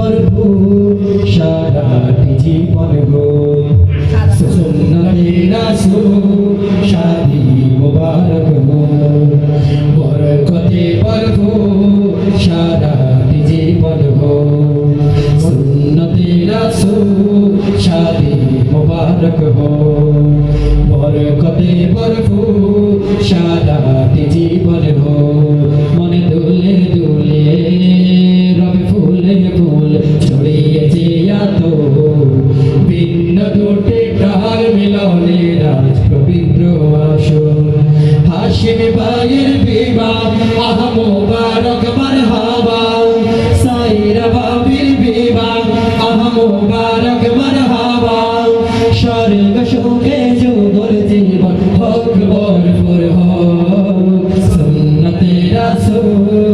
পারব সারাটি জীবন গো। সুন্নতে রাসূল, শাদি মুবারক গো বরকতে পারব, সারাটি জীবন গো। সুন্নতে রাসূল, শাদি মুবারক গো বরকতে পারব, সারাটি জীবন গো। মুবারক মারহাবা স্বর্গ সুখে যুগল জীবন হোক ভরপুর হোক সুন্নতে রাসূল।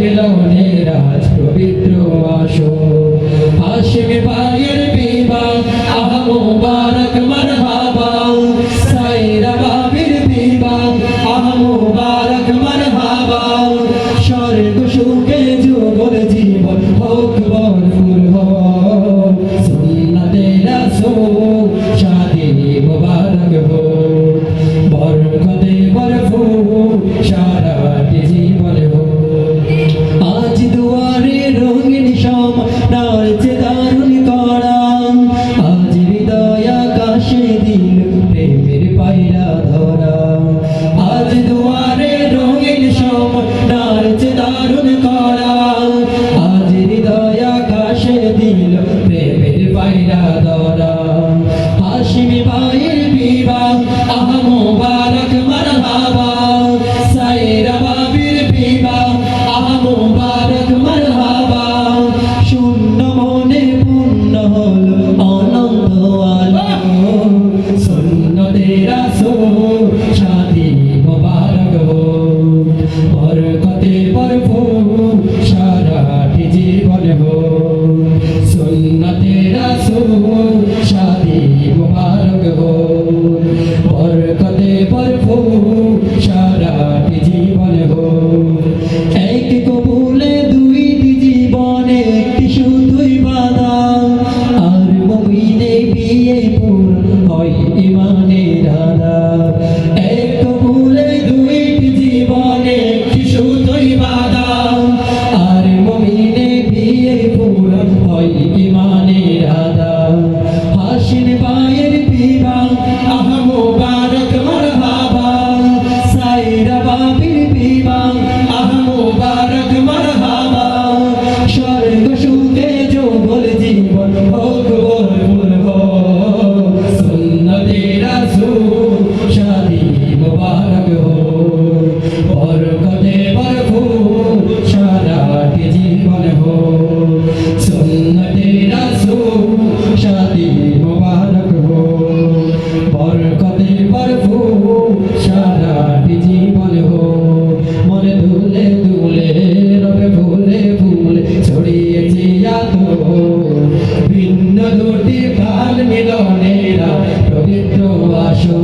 মিলনে রাজ পবিত্র আসো আসবে বাইরে Oh, জনেরা পবিত্র আসো।